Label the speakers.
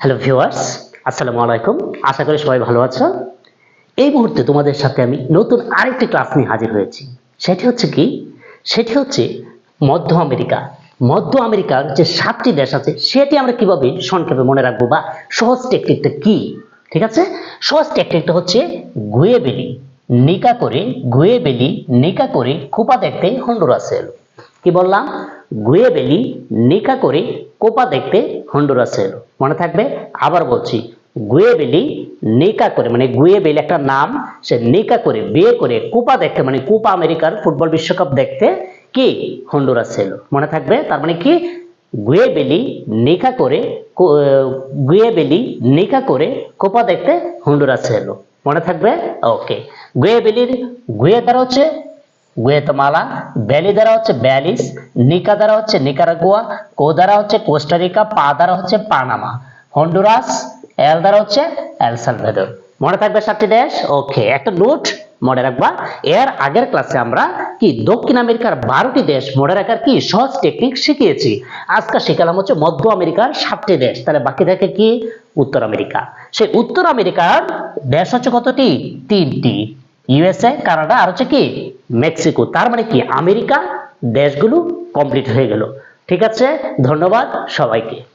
Speaker 1: Hello viewers আসসালামু আলাইকুম আশা করি সবাই ভালো আছো। এই মুহূর্তে তোমাদের সাথে আমি নতুন আরেকটি ক্লাস নিয়ে হাজির হয়েছি। সেটি হচ্ছে কি? সেটি হচ্ছে মধ্য আমেরিকা। মধ্য আমেরিকার যে সাতটি দেশ আছে, সেটি আমরা কীভাবে সংক্ষেপে মনে রাখব বা সহজ টেকনিকটা কি? ঠিক আছে? সহজ টেকনিকটা হচ্ছে গুয়েবেলি। নিকা করে, গুয়েবেলি, নিকা করে, খোপা দেখতে হন্ডুরাসে এলো কি বললাম? গুয়েবেলি নিকা করে কোপা দেখতে হন্ডুরাসে মনে থাকবে? আবার বলছি গুয়েবেলি নিকা করে মানে গুয়েবেলি একটা নাম, সে নিকা করে, বিয়ে করে কোপা দেখতে মানে কোপা আমেরিকার ফুটবল বিশ্বকাপ দেখতে কি? হন্ডুরাসে এলো মনে থাকবে? তার মানে কি? গুয়েবেলি নিকা করে গুয়েবেলি নিকা করে কোপা দেখতে হন্ডুরাসে এলো মনে থাকবে? ওকে। গুয়েবেলির গুয়ে দ্বারা হচ্ছে গুয়েতমালা ব্যালি দ্বারা হচ্ছে ব্যালিস নিকা দ্বারা হচ্ছে নিকারাগুয়া, কো দ্বারা হচ্ছে কোস্টারিকা পা দ্বারা হচ্ছে পানামা। হন্ডুরাস, এল দ্বারা হচ্ছে এল সালভেদর। মনে থাকবে সাতটি দেশ? ওকে, একটা নোট মনে রাখবা। এর আগের ক্লাসে আমরা কি দক্ষিণ আমেরিকার বারোটি দেশ মনে রাখার কি সহজ টেকনিক শিখিয়েছি। আজকে শিখালাম হচ্ছে মধ্য আমেরিকার সাতটি দেশ। তাহলে বাকি থাকে কি? উত্তর আমেরিকা। সেই উত্তর আমেরিকার দেশ হচ্ছে কতটি? তিনটি। ইউএসএ কানাডা, আর হচ্ছে কি? মেক্সিকো। তার মানে কি? আমেরিকা দেশগুলো কমপ্লিট হয়ে গেল। ঠিক আছে? ধন্যবাদ সবাইকে।